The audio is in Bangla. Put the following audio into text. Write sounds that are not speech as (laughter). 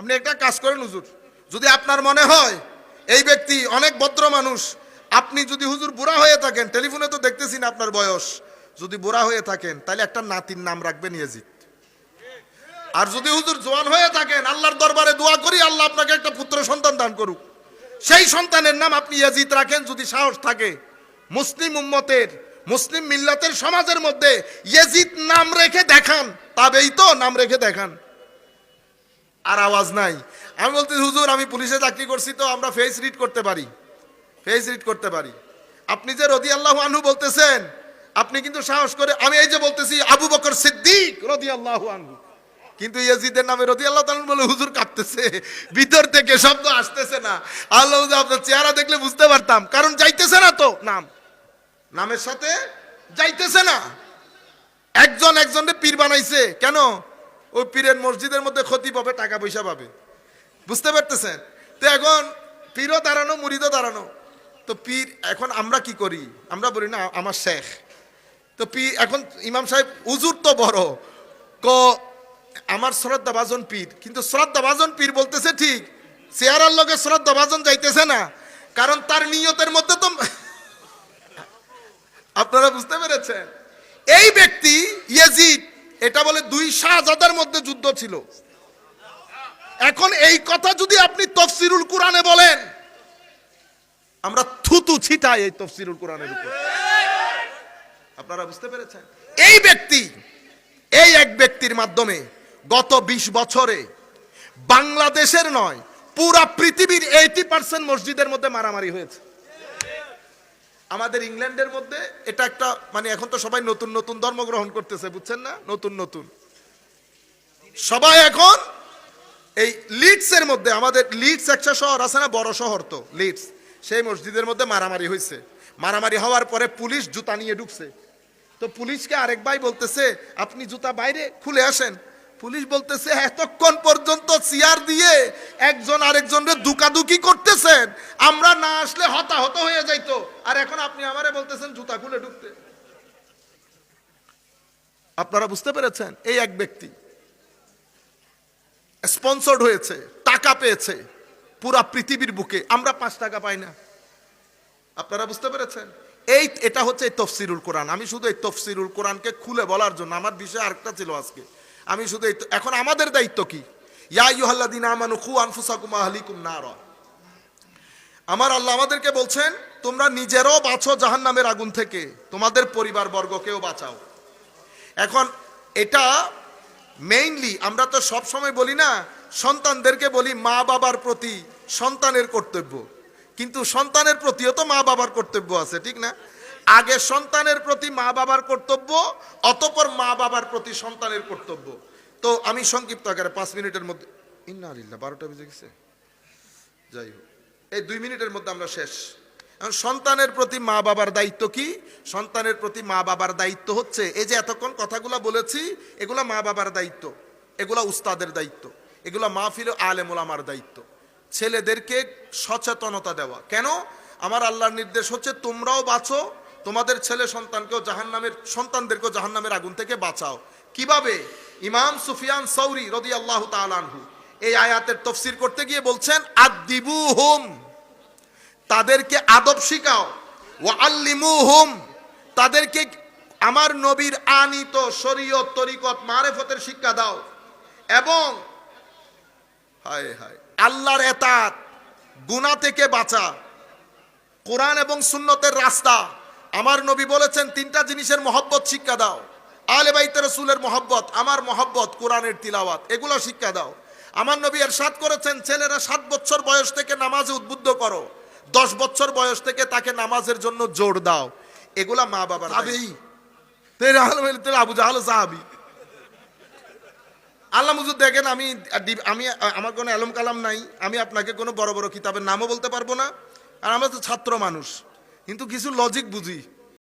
আপনি একটা কাজ করেন হুজুর। যদি আপনার মনে হয় এই ব্যক্তি অনেক ভদ্র মানুষ, আপনি যদি হুজুর বুড়া হয়ে থাকেন, টেলিফোনে তো দেখতেছি না আপনার বয়স, যদি বুড়া হয়ে থাকেন, তাহলে একটা নাতির নাম রাখবেন ইয়াজিদ। আর যদি হুজুর জোয়ান হয়ে থাকেন, আল্লাহর দরবারে দোয়া করি, আল্লাহ আপনাকে একটা পুত্র সন্তান দান করুক। সেই সন্তানের নাম আপনি ইয়াজিদ রাখেন, যদি সাহস থাকে। মুসলিম উম্মতের, মুসলিম মিল্লাতের সমাজের মধ্যে ইয়াজিদ নাম রেখে দেখান, তবেই তো নাম রেখে দেখান। আর আওয়াজ নাই। আমি বলতে হুজুর, আমি পুলিশে চাকরি করছি তো আমরা ফেস রিড করতে পারি। ফেস রিড করতে পারি। আপনি যে রদি আল্লাহ আনহু বলতেছেন, আপনি কিন্তু সাহস করে, আমি এই যে বলতেছি, আবু বকর সিদ্দিক রদি আল্লাহ আনহু। কিন্তু ইয়াজিদের নামে রদি আল্লাহ তাআলা বলে, হুজুর কাঁপতেছে ভিতর থেকে শব্দ আসতেছে না। আল্লাহ আপনার চেহারা দেখলে বুঝতে পারতাম। কারণ যাইতেছে না তো। নাম। নামের সাথে যাইতেছে না। একজন একজনকে পীর বানাইছে। কেন? ওই পীরের মসজিদের মধ্যে ক্ষতি পাবে, টাকা পয়সা পাবে। বুঝতে পারতেছেন? তো এখন পীরও দাঁড়ানো মুরিদও দাঁড়ানো। তো পীর এখন আমরা কি করি? আমরা বলি, না, আমার শেখ। তো পীর এখন, ইমাম সাহেব, উজুর তো বড়। ক, আমার শ্রদ্ধা বাজন পীর। কিন্তু শ্রদ্ধা বাজন পীর বলতেছে ঠিক চেয়ারার লগে শ্রদ্ধা বাজন যাইতেছে না। কারণ তার নিয়তের মধ্যে তো (laughs) আপনারা বুঝতে পেরেছেন? এই ব্যক্তি ইয়াজিদ এটা বলে দুই শাহজাদার মধ্যে যুদ্ধ ছিল। এখন এই কথা যদি আপনি তফসিরুল কোরআনে বলেন, আমরা থুতু ছিটাই এই তফসিরুল কোরআনের উপর। আপনারা বুঝতে পেরেছেন? এই ব্যক্তি, এই এক ব্যক্তির মাধ্যমে গত ২০ বছরে বাংলাদেশের নয়, পুরা পৃথিবীর এইটি পার্সেন্ট মসজিদের মধ্যে মারামারি হয়েছে। আমাদের ইংল্যান্ডের মধ্যে এটা একটা মানে এখন তো সবাই নতুন নতুন ধর্ম গ্রহণ করতেছে, বুঝছেন না? নতুন নতুন। সবাই এখন এই লিডস এর মধ্যে, আমাদের লিডস একটা শহর আছে না, বড় শহর তো লিডস সেই মসজিদের মধ্যে মারামারি হয়েছে মারামারি হওয়ার পরে পুলিশ জুতা নিয়ে ঢুকছে। তো পুলিশকে আরেক ভাই বলতেছে, আপনি জুতা বাইরে খুলে আসেন। পুলিশ বলতেছে, এতক্ষণ পর্যন্ত চেয়ার দিয়ে একজন আরেকজনকে দুকাদুকি করতেছেন, আমরা না আসলে হতাহত হয়ে যাইতো। আর এখন আপনি আমারে বলতেছেন জুতা খুলে ঢুকতে। আপনারা বুঝতে পেরেছেন? এই এক ব্যক্তি স্পন্সর্ড হয়েছে, টাকা পেয়েছে পুরা পৃথিবীর বুকে। আমরা পাঁচ টাকা পাই না। আপনারা বুঝতে পেরেছেন? এই, এটা হচ্ছে এই তফসিরুল কোরআন। আমি শুধু এই তফসিরুল কোরআনকে খুলে বলার জন্য। আমার বিষয় আরেকটা ছিল আজকে। আমি শুধু এই এখন আমাদের দায়িত্ব কি? ইয়া ইউহাল্লাদিন আমানু খু আনফুসাকুম আহলিকুম নারা। আমার আল্লাহ আমাদেরকে বলছেন, তোমরা নিজেরও বাঁচো জাহান্নামের আগুন থেকে, তোমাদের পরিবার বর্গকেও বাঁচাও। এখন এটা মেইনলি আমরা তো সব সময় বলি না, সন্তানদেরকে বলি মা বাবার প্রতি সন্তানের কর্তব্য। কিন্তু সন্তানের প্রতিও তো মা বাবার কর্তব্য আছে, ঠিক না? আগে সন্তানের প্রতি মা বাবার কর্তব্য, অতপর মা বাবার প্রতি সন্তানের কর্তব্য। তো আমি সংক্ষিপ্ত আকারে পাঁচ মিনিটের মধ্যে ইন্না আলিল্লাহ বারোটা বেজে গেছে? যাই হোক। এই দুই মিনিটের মধ্যে আমরা শেষ। সন্তানের প্রতি মা বাবার দায়িত্ব কি? সন্তানের প্রতি মা বাবার দায়িত্ব হচ্ছে, এই যে এতক্ষণ কথাগুলো বলেছি, এগুলা মা বাবার দায়িত্ব, এগুলা উস্তাদের দায়িত্ব, এগুলা মাহফিল আলেমুলামার দায়িত্ব। ছেলেদেরকে সচেতনতা দেওয়া। কেন? আমার আল্লাহর নির্দেশ হচ্ছে তোমরাও বাঁচো তোমাদের ছেলে সন্তানকেও জাহান্নামের, সন্তানদেরকেও জাহান্নামের আগুন থেকে বাঁচাও। কীভাবে? ইমাম সুফিয়ান সৌরি রদি আল্লাহ তালানহু এই আয়াতের তফসির করতে গিয়ে বলছেন আদিবু হুম তাদেরকে আদব শিখাও। ও আল্লিমু হুম তাদেরকে আমার নবীর আনিত শরীয়ত, তরিকত, মারেফতের শিক্ষা দাও। এবং হায় হায়, আল্লাহর এতাত, গুনাহ থেকে বাঁচা। কোরআন এবং সুন্নতের রাস্তা আমার নবী বলেছেন, তিনটা জিনিসের মহব্বত শিক্ষা দাও। আলে বাইতে রসুলের মহব্বত, আমার মহব্বত, কোরআনের তিলাওয়াত, এগুলো শিক্ষা দাও। আমার নবী এরশাদ করেছেন, ছেলেরা সাত বছর বয়স থেকে নামাজে উদ্বুদ্ধ করো। দশ বছর বয়স থেকে তাকে নামাজের জন্য জোর দাও। এগুলা মা বাবার আবেই আবু জাহাল সাহাবি। আল্লাহ মুজুদ দেখেন, আমি আমি, আমার কোনো আলম কালাম নাই। আমি আপনাকে কোনো বড় বড় কিতাবের নামও বলতে পারব না। আর আমরা তো ছাত্র মানুষ। কিন্তু কিছু লজিক বুঝি।